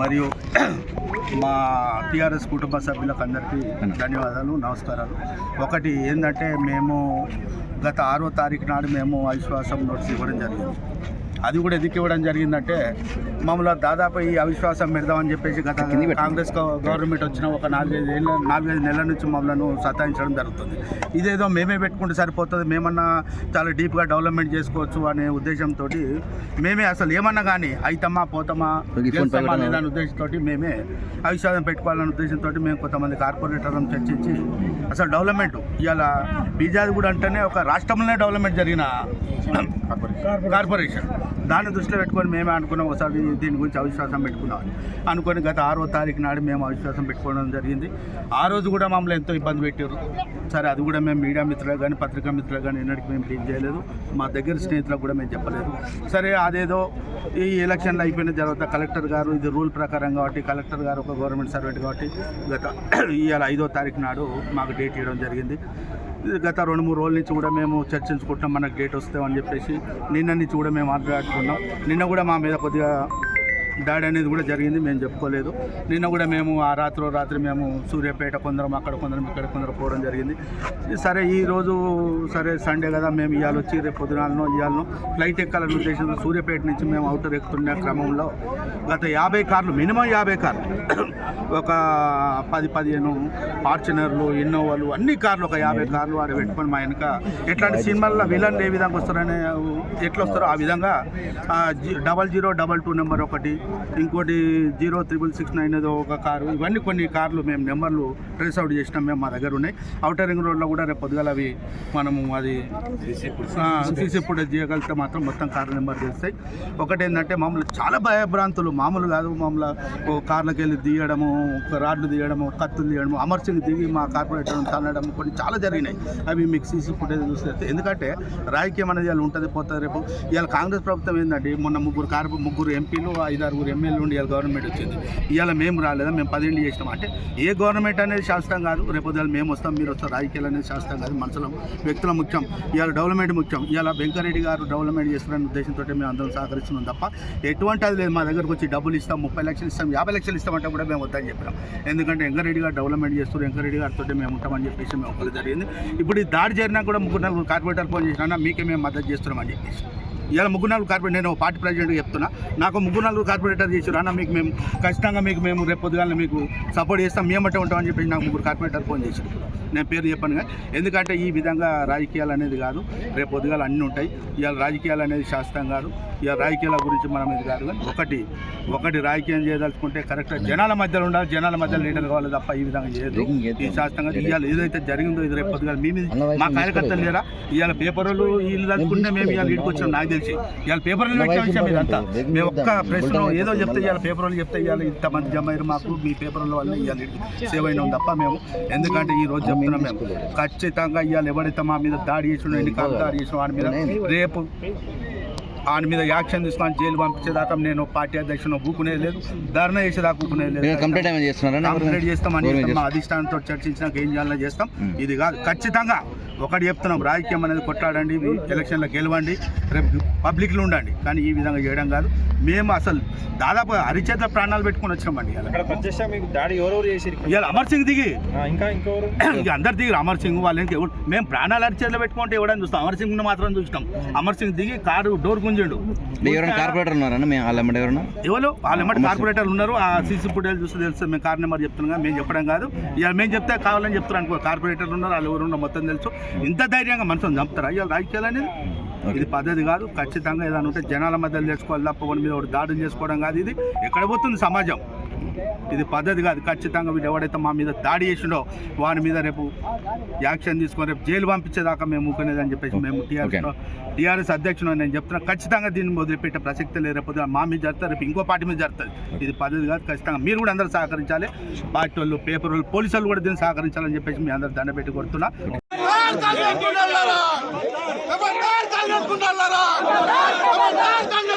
మరియు మా టీఆర్ఎస్ కుటుంబ సభ్యులకు అందరికీ ధన్యవాదాలు నమస్కారాలు. ఒకటి ఏంటంటే మేము గత ఆరో తారీఖు నాడు మేము అవిశ్వాసం నోట్స్ ఇవ్వడం జరిగింది. అది కూడా ఎందుకు ఇవ్వడం జరిగిందంటే మమ్మల్ని దాదాపు ఈ అవిశ్వాసం పెడదామని చెప్పేసి గత కాంగ్రెస్ గవ- గవర్నమెంట్ వచ్చిన ఒక నాలుగైదు ఏళ్ళ నాలుగైదు నెలల నుంచి మమ్మల్ని సతాయించడం జరుగుతుంది. ఇదేదో మేమే పెట్టుకుంటే సరిపోతుంది మేమన్నా చాలా డీప్గా డెవలప్మెంట్ చేసుకోవచ్చు అనే ఉద్దేశంతో మేమే అసలు ఏమన్నా కానీ అయితమ్మా పోతామా గెలుస్తామా ఉద్దేశంతో మేమే అవిశ్వాసం పెట్టుకోవాలనే ఉద్దేశంతో మేము కొంతమంది కార్పొరేటర్లను చర్చించి అసలు డెవలప్మెంట్ ఇవాళ బీజాది కూడా అంటేనే ఒక రాష్ట్రంలోనే డెవలప్మెంట్ జరిగిన కార్పొరేషన్. దాన్ని దృష్టిలో పెట్టుకొని మేమే అనుకున్నాం ఒకసారి దీని గురించి అవిశ్వాసం పెట్టుకున్నాం అనుకొని గత ఆరో తారీఖు నాడు మేము అవిశ్వాసం పెట్టుకోవడం జరిగింది. ఆ రోజు కూడా మమ్మల్ని ఎంతో ఇబ్బంది పెట్టారు. సరే అది కూడా మేము మీడియా మిత్రులకు కానీ పత్రికా మిత్రులకు కానీ ఎన్నటికి మేము డీల్ చేయలేదు. మా దగ్గర స్నేహితులకు కూడా మేము చెప్పలేదు. సరే అదేదో ఈ ఎలక్షన్లు అయిపోయిన తర్వాత కలెక్టర్ గారు ఇది రూల్ ప్రకారం కాబట్టి కలెక్టర్ గారు ఒక గవర్నమెంట్ సర్వెంట్ కాబట్టి గత ఇవాళ ఐదో తారీఖు నాడు మాకు డేట్ ఇవ్వడం జరిగింది. గత రెండు మూడు రోజుల నుంచి కూడా మేము చర్చించుకుంటున్నాం మనకు డేట్ వస్తామని చెప్పేసి. నిన్న నుంచి కూడా మేము మాట్లాడుకున్నాం నిన్న కూడా మా మీద కొద్దిగా దాడి అనేది కూడా జరిగింది మేము చెప్పుకోలేదు. నిన్న కూడా మేము ఆ రాత్రి రాత్రి మేము సూర్యాపేట కొందరం అక్కడ కొందరం ఇక్కడ కొందరు పోవడం జరిగింది. సరే ఈరోజు సరే సండే కదా మేము ఇవాళ వచ్చి రేపు పొద్దునాలను ఇవాళను ఫ్లైట్ ఎక్కాలని ఉద్దేశంతో సూర్యాపేట నుంచి మేము అవుటర్ ఎక్కుతున్న క్రమంలో గత యాభై కార్లు మినిమం యాభై కార్లు ఒక పది పదిహేను ఫార్చునర్లు ఇన్నోవాలు అన్ని కార్లు ఒక యాభై కార్లు వాడు పెట్టుకొని మా వెనక ఎట్లాంటి సినిమాల్లో విలన్లు ఏ విధంగా వస్తారనే ఎట్లా వస్తారో ఆ విధంగా double zero double two number ఒకటి ఇంకోటి జీరో త్రిబుల్ సిక్స్ నైన్ ఏదో ఒక కారు ఇవన్నీ కొన్ని కార్లు మేము నెంబర్లు ట్రేస్ అవుట్ చేసినాం మేము మా దగ్గర ఉన్నాయి. అవుటర్ రింగ్ రోడ్లో కూడా రేపు పొద్దుగాల అవి మనము అది సీసీ ఫుటేజ్ చేయగలిగితే మాత్రం మొత్తం కార్ నెంబర్ చేస్తాయి ఒకటి ఏంటంటే మామూలు చాలా భయభ్రాంతులు మామూలు కాదు మామూలు కార్లకెళ్ళి కార్లకు వెళ్ళి తీయడము రాడ్లు తీయడము కత్తులు తీయడము అమర్ సింగ్ దిగి మా కార్పొరేటర్ తనడం కొన్ని చాలా జరిగినాయి. అవి మీకు సీసీ ఫుటేజ్ చూస్తే ఎందుకంటే రాజకీయం అనేది వాళ్ళు ఉంటుంది పోతుంది రేపు. ఇవాళ కాంగ్రెస్ ప్రభుత్వం ఏంటంటే మొన్న ముగ్గురు కార్ ముగ్గురు ఎంపీలు ఆరుగురు ఎమ్మెల్యే ఉండి ఇవాళ గవర్నమెంట్ వచ్చింది. ఇవాళ మేము రాలేదా? మేము పదేళ్ళు చేసినాం. అంటే ఏ గవర్నమెంట్ అనేది శాస్త్రం కాదు. రేపు ఉదయాలు మేము వస్తాం మీరు వస్తాం రాజకీయాలు అనేది శాస్త్రం కాదు. మనుషుల వ్యక్తుల ముఖ్యం. ఇవాళ డెవలప్మెంట్ ముఖ్యం. ఇవాళ వెంకరెడ్డి గారు డెవలప్మెంట్ చేస్తున్నారనే ఉద్దేశంతో మేము అందరం సహకరిస్తున్నాం తప్ప ఎటువంటి అది లేదు. మా దగ్గరకు వచ్చి డబ్బులు ఇస్తాం ముప్పై లక్షలు ఇస్తాం యాభై లక్షలు ఇస్తామంటే కూడా మేము వద్దని చెప్పినాం. ఎందుకంటే వెంకరెడ్డి గారు డెవలప్మెంట్ చేస్తారు వెంకరెడ్డి గారితో మేము ఉంటామని చెప్పేసి మేము ఒకరు జరిగింది. ఇప్పుడు ఈ దాడి జరిగినా కూడా ముగ్గురు నలుగురు కార్పొరేటర్ ఫోన్ చేసినా మీకే మేము మద్దతు చేస్తున్నామని చెప్పేసి. ఇలా ముగ్గురు నలుగురు కార్పొరేటర్ నేను పార్టీ ప్రెసిడెంట్గా చెప్తున్నా. నాకు ముగ్గురు నలుగురు కార్పొరేటర్ చేసి అన్న మీకు మేము ఖచ్చితంగా మీకు మేము రేపు పొద్దుగాల మీకు సపోర్ట్ చేస్తాం. మేమటే ఉంటామని చెప్పేసి నాకు ముగ్గురు కార్పొరేటర్ ఫోన్ చేశారు. నేను పేరు చెప్పాను కానీ ఎందుకంటే ఈ విధంగా రాజకీయాలు అనేది కాదు. రేపు పొద్దుగాల అన్నీ ఉంటాయి. ఇవాళ రాజకీయాలు అనేది శాస్త్రం కాదు. ఇవాళ రాజకీయాల గురించి మనం ఇది కాదు కానీ ఒకటి ఒకటి రాజకీయం చేయదలుచుకుంటే కరెక్ట్ జనాల మధ్యలో ఉండాలి. జనాల మధ్యలో లీడర్ కావాలి తప్ప ఈ విధంగా చేయదు ఈ శాస్త్రంగా ఇవాళ ఏదైతే జరిగిందో ఇది రేపు పొద్దుగాల మీ మీద మా కార్యకర్తలు లేరా? ఇవాళ పేపర్లు వీళ్ళు తలుచుకుంటే మేము ఇవాళ ఇంటికి వచ్చినాం నాకు తెలిసి. ఇవాళ పేపర్లు పెట్టిన విషయం ఇదంతా. మేము ఒక్క ప్రశ్న ఏదో చెప్తే ఇవాళ పేపర్లు చెప్తే ఇవాళ ఇంతమంది జమ అయ్యారు మాకు మీ పేపర్ల వల్ల ఇవాళ సేవ్ అయినాం తప్ప మేము. ఎందుకంటే ఈ రోజు చెప్తున్నాం మేము. ఖచ్చితంగా ఇవాళ ఎవరైతే మా మీద దాడి చేసిన ఎన్ని కాలు దాడి చేసిన వాడి మీద రేపు ఆయన మీద యాక్షన్ తీసుకొని జైలు పంపించేదాకా నేను పార్టీ అధ్యక్షుడు ఊకునేది లేదు ధర్నా చేసేదాకా ఊకునేది లేదు. కంప్లీట్ చేస్తామని అధిష్టానంతో చర్చించినాక ఏం చేయాలో చేస్తాం. ఇది కాదు. ఖచ్చితంగా ఒకటి చెప్తున్నాం రాజకీయం అనేది కొట్లాడండి ఇవి ఎలక్షన్లో గెలవండి రేపు పబ్లిక్లో ఉండండి. కానీ ఈ విధంగా చేయడం కాదు. మేము అసలు దాదాపు అరిచేత ప్రాణాలు పెట్టుకొని వచ్చినామండి ఇవాళ. అమర్ సింగ్ దిగి. ఇంకా అందరు దిగి అమర్ సింగ్ వాళ్ళు ఇంక ఎవరు? మేము ప్రాణాలు అరిచేతిలో పెట్టుకుంటే ఎవడని చూస్తాం. అమర్ సింగ్ మాత్రం చూస్తాం అమర్ సింగ్ దిగి కారు డోర్ గుంజిండు. ఎవరైనా కార్పొరేటర్ ఉన్నారన్న మేము వాళ్ళ ఎమ్మటి ఎవరన్నా ఎవరు? వాళ్ళు ఎమ్మటి కార్పొరేటర్లు ఉన్నారు. ఆ సీసీ ఫుటేజ్ చూస్తే తెలుసు. మేము కార్ నెంబర్ చెప్తున్నాం మేము చెప్పడం కాదు. ఇవాళ మేము చెప్తే కావాలని చెప్తారు అనుకో కార్పొరేటర్లు ఉన్నారు వాళ్ళు ఎవరు ఉన్నారు మొత్తం తెలుసు. ఇంత ధైర్యంగా మనుషులు చంపుతారా? ఇవాళ రాజకీయాలు అనేది ఇది పద్ధతి కాదు. ఖచ్చితంగా ఏదైనా ఉంటే జనాల మధ్యలో చేసుకోవాలి తప్ప మీద ఒకటి దాడులు చేసుకోవడం కాదు ఇది. ఎక్కడ పోతుంది సమాజం? ఇది పద్ధతి కాదు. ఖచ్చితంగా వీడు ఎవడైతే మా మీద దాడి చేసిండో వాడి మీద రేపు యాక్షన్ తీసుకొని రేపు జైలు పంపించేదాకా మేము ఊకునేది అని చెప్పేసి మేము టీఆర్ఎస్ టీఆర్ఎస్ అధ్యక్షుడు నేను చెప్తున్నా. ఖచ్చితంగా దీన్ని వదిలిపెట్టే ప్రసక్తి లేదు. రేపు మా మీద జరుగుతుంది రేపు ఇంకో పార్టీ మీద జరుగుతుంది. ఇది పద్ధతి కాదు. ఖచ్చితంగా మీరు కూడా అందరూ సహకరించాలి. పార్టీ వాళ్ళు పేపర్ వాళ్ళు పోలీసు వాళ్ళు కూడా దీన్ని సహకరించాలని చెప్పేసి మీ అందరు దండ పెట్టి కొడుతున్నా. కాంగ్రెస్ గుండాలారా ఖబర్దార్ కాంగ్రెస్ గుండాలారా ఖబర్దార్